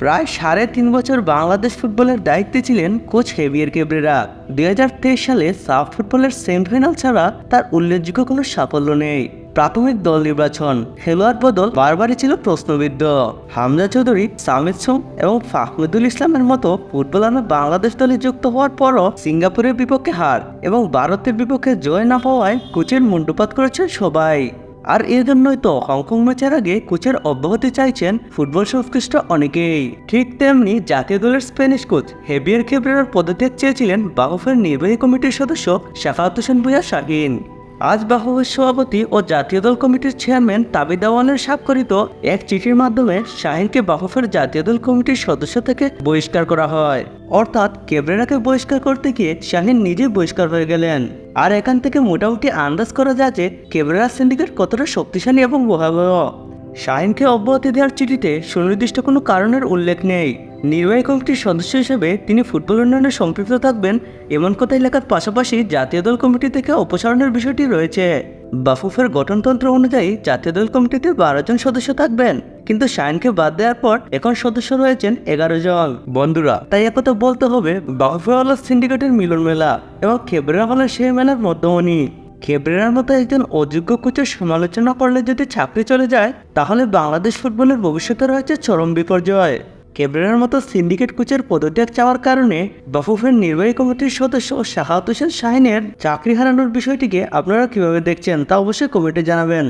প্রায় সাড়ে তিন বছর বাংলাদেশ ফুটবলের দায়িত্বে ছিলেন কোচ হেভিয়ার কেবরেরা। দুই সালে সাফ ফুটবলের সেমিফাইনাল ছাড়া তার উল্লেখযোগ্য কোনো সাফল্য নেই। প্রাথমিক দল নির্বাচন, খেলোয়াড় বদল বারবারই ছিল প্রশ্নবিদ্ধ। হামজা চৌধুরী, সামিদ সোম এবং ফাহমুদুল ইসলামের মতো ফুটবলাররা বাংলাদেশ দলে যুক্ত হওয়ার পরও সিঙ্গাপুরের বিপক্ষে হার এবং ভারতের বিপক্ষে জয় না হওয়ায় কোচের মুন্ডুপাত করেছেন সবাই। আর এর জন্যই তো হংকং ম্যাচের আগে কোচের অব্যাহতি চাইছেন ফুটবল সংশ্লিষ্ট অনেকেই। ঠিক তেমনি জাতীয় দলের স্পেনিশ কোচ হেভিয়ার খেবরের পদত্যাগ চেয়েছিলেন বাহফের নির্বাহী কমিটির সদস্য শাফাত হোসেন ভুইয়া শাহিন। আজ বাহুবের সভাপতি ও জাতীয় দল কমিটির চেয়ারম্যান তাবিদ আওয়ানের স্বাক্ষরিত এক চিঠির মাধ্যমে শাহিনকে বাহুফের জাতীয় দল কমিটির সদস্য থেকে বহিষ্কার করা হয়। অর্থাৎ কেবরেরাকে বহিষ্কার করতে গিয়ে শাহিন নিজে বহিষ্কার হয়ে গেলেন। আর এখান থেকে মোটামুটি আন্দাজ করা যায় যে কেবরেরা সিন্ডিকেট কতটা শক্তিশালী এবং ভয়াবহ শাহিনকে অব্যাহতি দেওয়ার চিঠিতে সুনির্দিষ্ট কোনো কারণের উল্লেখ নেই। নির্বাহী কমিটির সদস্য হিসেবে তিনি ফুটবল উন্নয়নে সম্পৃক্ত থাকবেন। এমন কথা এলাকার পাশাপাশি জাতীয় দল কমিটি থেকে অপসারণের বিষয়টি রয়েছে। বাফুফের গঠনতন্ত্র অনুযায়ী জাতীয় দল কমিটিতে বারো জন সদস্য থাকবেন। কিন্তু শাইনকে বাদ দেওয়ার পর এখন সদস্য রয়েছেন এগারো জন। বন্ধুরা, তাই একথা বলতে হবে বাফুফেওয়ালা সিন্ডিকেটের মিলন মেলা এবং খেবরা হলো সেই মেলার মধ্যমণি। খেবরেরার মতো একজন অযোগ্য কোচের সমালোচনা করলে যদি চাকরি চলে যায়, তাহলে বাংলাদেশ ফুটবলের ভবিষ্যতে রয়েছে চরম বিপর্যয়। কেবরেরার মতো সিন্ডিকেট কোচের পদত্যাগ চাওয়ার কারণে বাফুফের নির্বাহী কমিটির সদস্য শাহাত হোসেন শাহিনের চাকরি হারানোর বিষয়টিকে আপনারা কীভাবে দেখছেন তা অবশ্যই কমিটি জানাবেন।